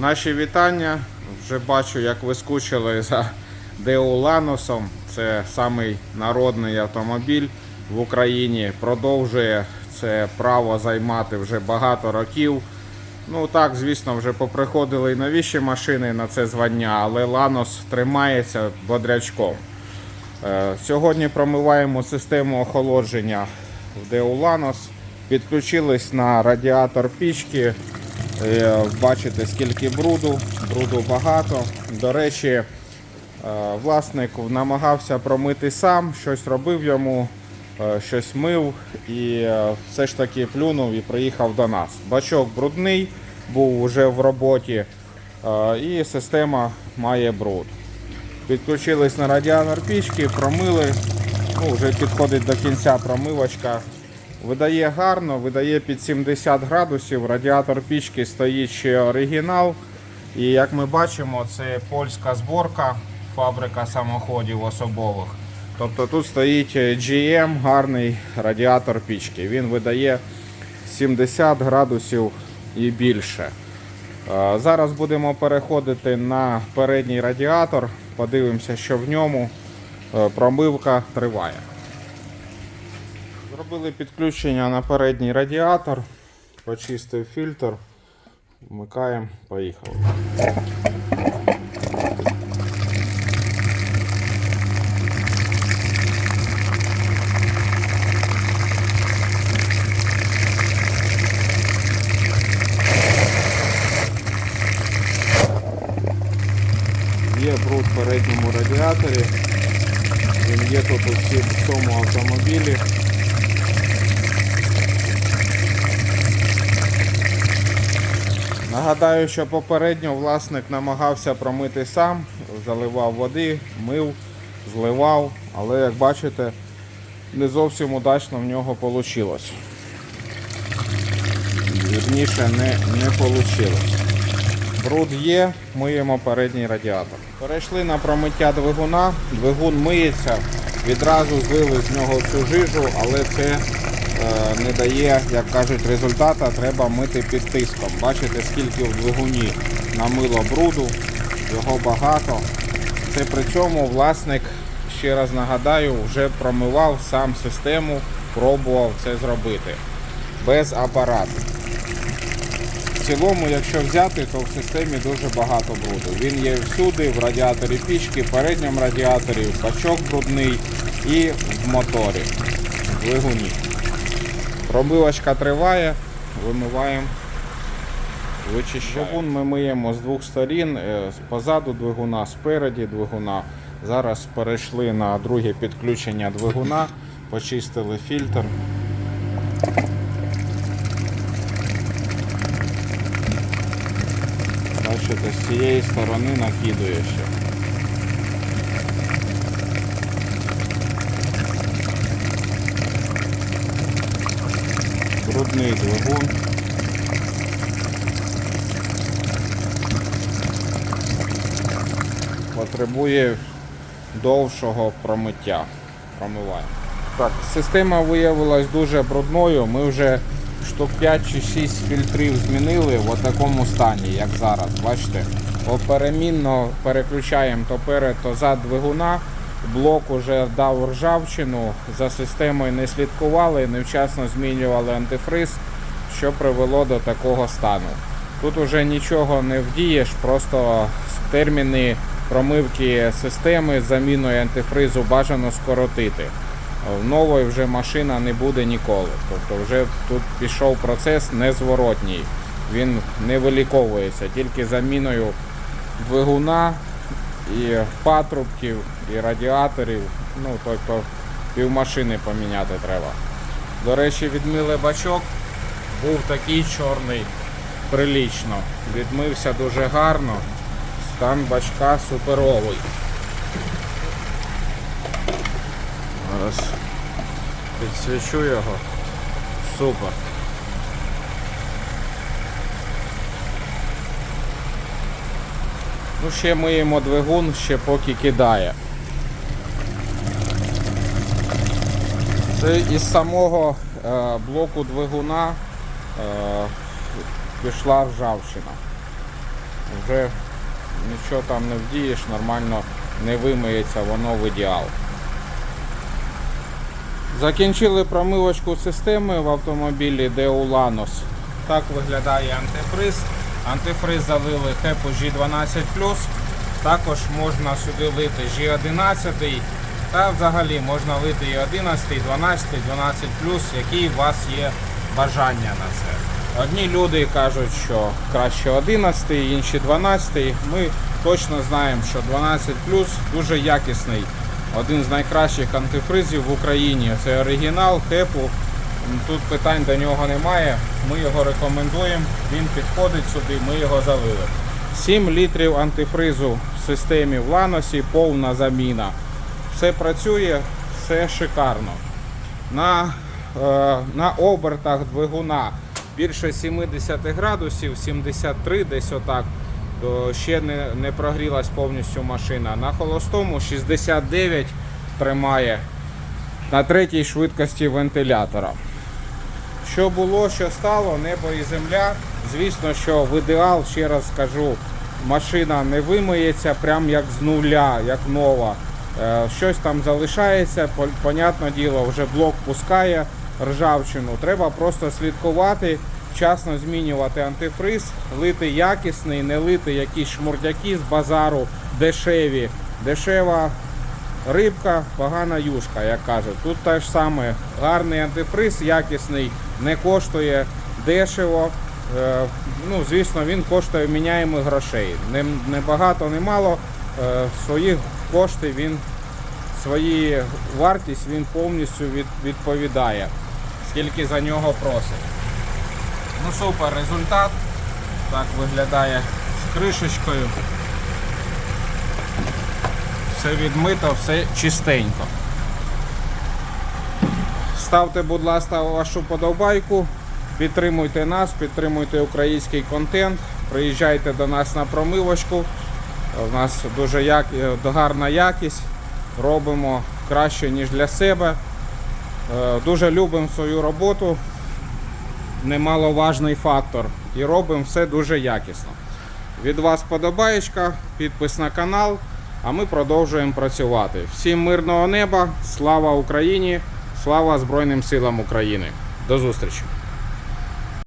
Наші вітання. Вже бачу, як ви скучили за Деуланосом. Це самий народний автомобіль в Україні. Продовжує це право займати вже багато років. Ну так, звісно, вже поприходили і новіші машини на це звання, але Ланос тримається бодрячком. Е, Сьогодні промиваємо систему охолодження в Деуланос. Підключились на радіатор пічки. Е, Бачите, скільки бруду, бруду багато. До речі, е, власник намагався промити сам, щось робив йому, е, щось мив і все ж таки плюнув і приїхав до нас. Бачок брудний, був вже в роботі, і система має бруд. Підключились на радіатор пічки, промили. Ну, вже підходить до кінця промивочка. Видає гарно, видає під 70 градусів. Радіатор пічки стоїть ще оригінал. І як ми бачимо, це польська зборка, фабрика самоходів особових. Тобто тут стоїть GM, гарний радіатор пічки. Він видає 70 градусів і більше. Зараз будемо переходити на передній радіатор. Подивимося, що в ньому Е, промивка триває. Зробили підключення на передній радіатор, почистив фільтр, вмикаємо, поїхали. Є бруд передньому радіаторі. Він є тут у цьому автомобілі. Нагадаю, що попередньо власник намагався промити сам, заливав води, мив, зливав, але як бачите, не зовсім удачно в нього вийшло. Вірніше не, не вийшло. Бруд є, миємо передній радіатор. Перейшли на промиття двигуна. Двигун миється, відразу злили з нього всю жижу, але це не дає, як кажуть, результата. Треба мити під тиском. Бачите, скільки в двигуні намило бруду, його багато. Це при цьому власник, ще раз нагадаю, вже промивав сам систему, пробував це зробити без апарату. В цілому, якщо взяти, то в системі дуже багато бруду. Він є всюди, в радіаторі пічки, в передньому радіаторі, бачок брудний і в моторі, в двигуні. Промивочка триває, вимиваємо, вичищаємо. Двигун ми миємо з двох сторін, е, позаду двигуна, спереді двигуна. Зараз перейшли на друге підключення двигуна, почистили фільтр. Бачите, з цієї сторони накидує ще. Брудний двигун. Потребує довшого промиття. Промивання. Так, система виявилась дуже брудною. Ми вже штук 5 чи 6 фільтрів змінили в такому стані, як зараз. Бачите, поперемінно переключаємо то перед, то зад двигуна. Блок уже дав ржавчину, за системою не слідкували, невчасно змінювали антифриз, що привело до такого стану. Тут уже нічого не вдієш, просто терміни промивки системи з заміною антифризу бажано скоротити. В нової вже машина не буде ніколи. Тобто вже тут пішов процес незворотній. Він не виліковується, тільки заміною двигуна і патрубків, і радіаторів. Ну, тобто півмашини поміняти треба. До речі, відмили бачок, був такий чорний прилічно. Відмився дуже гарно. Стан бачка суперовий. Зараз підсвічу його. Супер. Ну, ще миємо двигун, ще поки кидає. Це із самого е, блоку двигуна е, пішла ржавчина. вже нічого там не вдієш, нормально не вимиється, воно в ідеал. Закінчили промивочку системи в автомобілі Lanos. Так виглядає антифриз. Антифриз залили хепу G12+. Також можна сюди лити G11 та взагалі можна лити і 11, 12, 12+, які у вас є бажання на це. Одні люди кажуть, що краще 11, інші 12. Ми точно знаємо, що 12 дуже якісний. Один з найкращих антифризів в Україні. Це оригінал, хепу. Тут питань до нього немає. Ми його рекомендуємо. Він підходить сюди, ми його залили. 7 літрів антифризу в системі в ланосі, повна заміна. Все працює, все шикарно. На, е, на обертах двигуна більше 70 градусів, 73 десь отак. То ще не, не прогрілась повністю машина. На холостому 69 тримає на третій швидкості вентилятора. Що було, що стало, небо і земля. Звісно, що в ідеал, ще раз скажу, машина не вимиється прям як з нуля, як нова. Е, Щось там залишається, пон- понятне діло, вже блок пускає ржавчину. Треба просто слідкувати, вчасно змінювати антифриз, лити якісний, не лити якісь шмурдяки з базару дешеві. Дешева рибка, погана юшка, як кажуть. Тут те ж саме гарний антифриз, якісний, не коштує дешево. Е, ну, звісно, він коштує міняємих грошей. Не, багато, не мало. Е, свої кошти він, свої вартість він повністю від, відповідає, скільки за нього просить. Ну супер результат. Так виглядає з кришечкою. Все відмито, все чистенько. Ставте, будь ласка, вашу подобайку, підтримуйте нас, підтримуйте український контент, приїжджайте до нас на промивочку. У нас дуже як... гарна якість, робимо краще, ніж для себе. Е, Дуже любимо свою роботу, немаловажний фактор. І робимо все дуже якісно. Від вас подобаєчка, підпис на канал, а ми продовжуємо працювати. Всім мирного неба, слава Україні, слава Збройним силам України. До зустрічі!